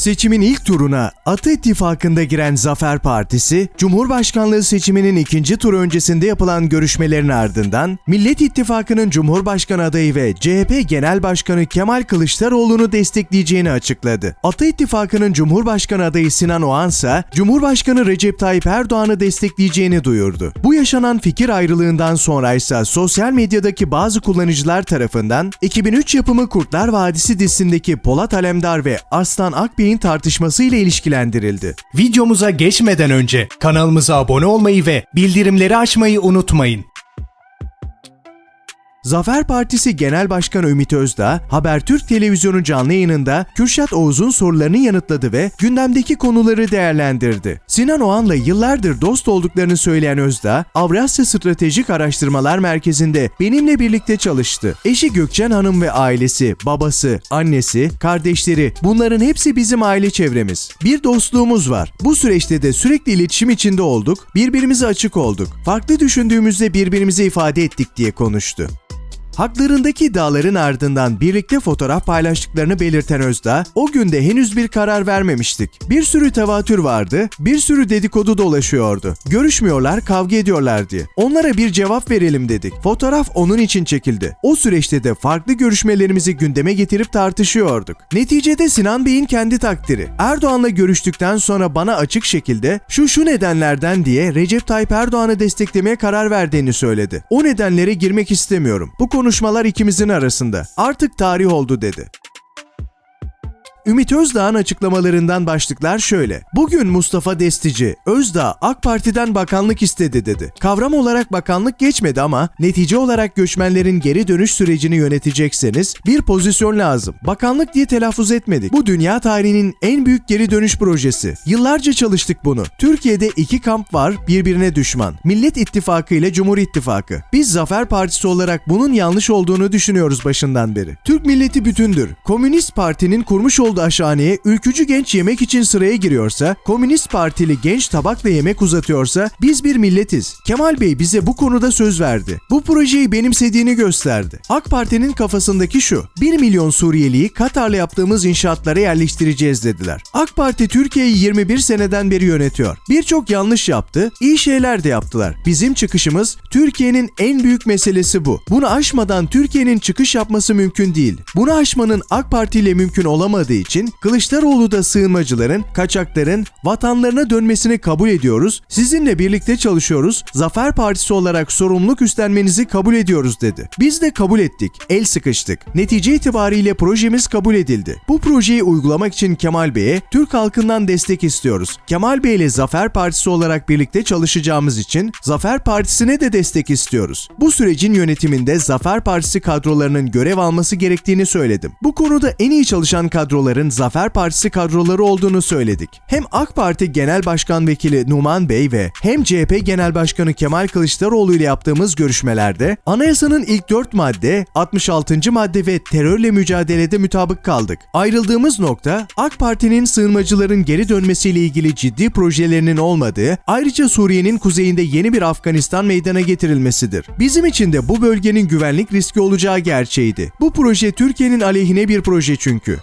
Seçimin ilk turuna Atı İttifakı'nda giren Zafer Partisi, Cumhurbaşkanlığı seçiminin ikinci turu öncesinde yapılan görüşmelerin ardından Millet İttifakı'nın Cumhurbaşkanı adayı ve CHP Genel Başkanı Kemal Kılıçdaroğlu'nu destekleyeceğini açıkladı. Atı İttifakı'nın Cumhurbaşkanı adayı Sinan Oğan ise Cumhurbaşkanı Recep Tayyip Erdoğan'ı destekleyeceğini duyurdu. Bu yaşanan fikir ayrılığından sonra ise sosyal medyadaki bazı kullanıcılar tarafından 2003 yapımı Kurtlar Vadisi dizisindeki Polat Alemdar ve Aslan Akbey'in tartışması ile ilişkilendirildi. Videomuza geçmeden önce kanalımıza abone olmayı ve bildirimleri açmayı unutmayın. Zafer Partisi Genel Başkanı Ümit Özdağ, Habertürk Televizyonu canlı yayınında Kürşat Oğuz'un sorularını yanıtladı ve gündemdeki konuları değerlendirdi. Sinan Oğan'la yıllardır dost olduklarını söyleyen Özdağ, Avrasya Stratejik Araştırmalar Merkezi'nde benimle birlikte çalıştı. Eşi Gökçen Hanım ve ailesi, babası, annesi, kardeşleri bunların hepsi bizim aile çevremiz. Bir dostluğumuz var. Bu süreçte de sürekli iletişim içinde olduk, birbirimize açık olduk. Farklı düşündüğümüzde birbirimize ifade ettik diye konuştu. Haklarındaki iddiaların ardından birlikte fotoğraf paylaştıklarını belirten Özdağ, o günde henüz bir karar vermemiştik. Bir sürü tevatür vardı, bir sürü dedikodu dolaşıyordu. Görüşmüyorlar, kavga ediyorlar diye. Onlara bir cevap verelim dedik. Fotoğraf onun için çekildi. O süreçte de farklı görüşmelerimizi gündeme getirip tartışıyorduk. Neticede Sinan Bey'in kendi takdiri. Erdoğan'la görüştükten sonra bana açık şekilde şu şu nedenlerden diye Recep Tayyip Erdoğan'ı desteklemeye karar verdiğini söyledi. O nedenlere girmek istemiyorum. Bu konuşmalar ikimizin arasında. Artık tarih oldu dedi. Ümit Özdağ'ın açıklamalarından başlıklar şöyle. Bugün Mustafa Destici, Özdağ AK Parti'den bakanlık istedi dedi. Kavram olarak bakanlık geçmedi ama netice olarak göçmenlerin geri dönüş sürecini yönetecekseniz bir pozisyon lazım. Bakanlık diye telaffuz etmedik. Bu dünya tarihinin en büyük geri dönüş projesi. Yıllarca çalıştık bunu. Türkiye'de iki kamp var birbirine düşman. Millet İttifakı ile Cumhur İttifakı. Biz Zafer Partisi olarak bunun yanlış olduğunu düşünüyoruz başından beri. Türk milleti bütündür. Komünist Parti'nin kurmuş olduğu aşhaneye ülkücü genç yemek için sıraya giriyorsa, Komünist Partili genç tabakla yemek uzatıyorsa biz bir milletiz. Kemal Bey bize bu konuda söz verdi. Bu projeyi benimsediğini gösterdi. AK Parti'nin kafasındaki şu, 1 milyon Suriyeliyi Katar'la yaptığımız inşaatlara yerleştireceğiz dediler. AK Parti Türkiye'yi 21 seneden beri yönetiyor. Birçok yanlış yaptı, iyi şeyler de yaptılar. Bizim çıkışımız Türkiye'nin en büyük meselesi bu. Bunu aşmadan Türkiye'nin çıkış yapması mümkün değil. Bunu aşmanın AK Parti ile mümkün olamadığı için Kılıçdaroğlu da sığınmacıların, kaçakların vatanlarına dönmesini kabul ediyoruz. Sizinle birlikte çalışıyoruz. Zafer Partisi olarak sorumluluk üstlenmenizi kabul ediyoruz dedi. Biz de kabul ettik. El sıkıştık. Netice itibariyle projemiz kabul edildi. Bu projeyi uygulamak için Kemal Bey'e Türk halkından destek istiyoruz. Kemal Bey ile Zafer Partisi olarak birlikte çalışacağımız için Zafer Partisi'ne de destek istiyoruz. Bu sürecin yönetiminde Zafer Partisi kadrolarının görev alması gerektiğini söyledim. Bu konuda en iyi çalışan kadroların Zafer Partisi kadroları olduğunu söyledik. Hem AK Parti Genel Başkan Vekili Numan Bey ve hem CHP Genel Başkanı Kemal Kılıçdaroğlu ile yaptığımız görüşmelerde anayasanın ilk 4 madde, 66. madde ve terörle mücadelede mutabık kaldık. Ayrıldığımız nokta AK Parti'nin sığınmacıların geri dönmesiyle ilgili ciddi projelerinin olmadığı, ayrıca Suriye'nin kuzeyinde yeni bir Afganistan meydana getirilmesidir. Bizim için de bu bölgenin güvenlik riski olacağı gerçeğiydi. Bu proje Türkiye'nin aleyhine bir proje çünkü.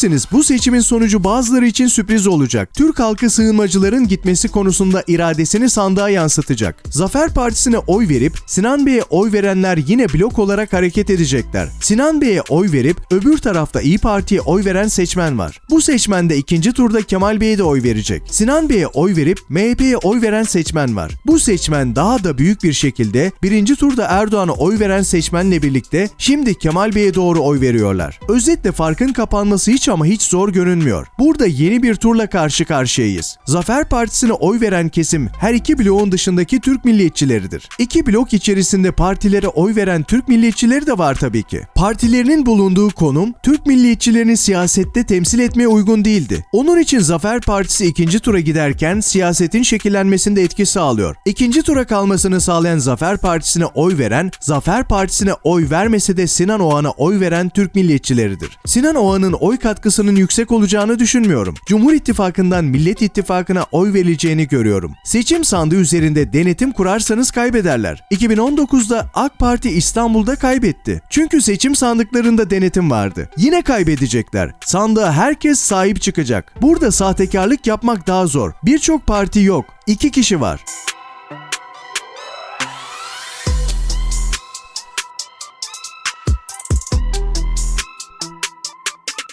Göreceksiniz bu seçimin sonucu bazıları için sürpriz olacak. Türk halkı sığınmacıların gitmesi konusunda iradesini sandığa yansıtacak. Zafer Partisi'ne oy verip Sinan Bey'e oy verenler yine blok olarak hareket edecekler. Sinan Bey'e oy verip öbür tarafta İyi Parti'ye oy veren seçmen var. Bu seçmen de ikinci turda Kemal Bey'e de oy verecek. Sinan Bey'e oy verip MHP'ye oy veren seçmen var. Bu seçmen daha da büyük bir şekilde birinci turda Erdoğan'a oy veren seçmenle birlikte şimdi Kemal Bey'e doğru oy veriyorlar. Özetle farkın kapanması hiç ama hiç zor görünmüyor. Burada yeni bir turla karşı karşıyayız. Zafer Partisi'ne oy veren kesim her iki bloğun dışındaki Türk milliyetçileridir. İki blok içerisinde partilere oy veren Türk milliyetçileri de var tabii ki. Partilerinin bulunduğu konum Türk milliyetçilerini siyasette temsil etmeye uygun değildi. Onun için Zafer Partisi ikinci tura giderken siyasetin şekillenmesinde etki sağlıyor. İkinci tura kalmasını sağlayan Zafer Partisi'ne oy veren, Zafer Partisi'ne oy vermese de Sinan Oğan'a oy veren Türk milliyetçileridir. Sinan Oğan'ın oy katkı katkısının yüksek olacağını düşünmüyorum. Cumhur İttifakı'ndan Millet İttifakı'na oy verileceğini görüyorum. Seçim sandığı üzerinde denetim kurarsanız kaybederler. 2019'da AK Parti İstanbul'da kaybetti. Çünkü seçim sandıklarında denetim vardı. Yine kaybedecekler. Sandığa herkes sahip çıkacak. Burada sahtekarlık yapmak daha zor. Birçok parti yok. İki kişi var.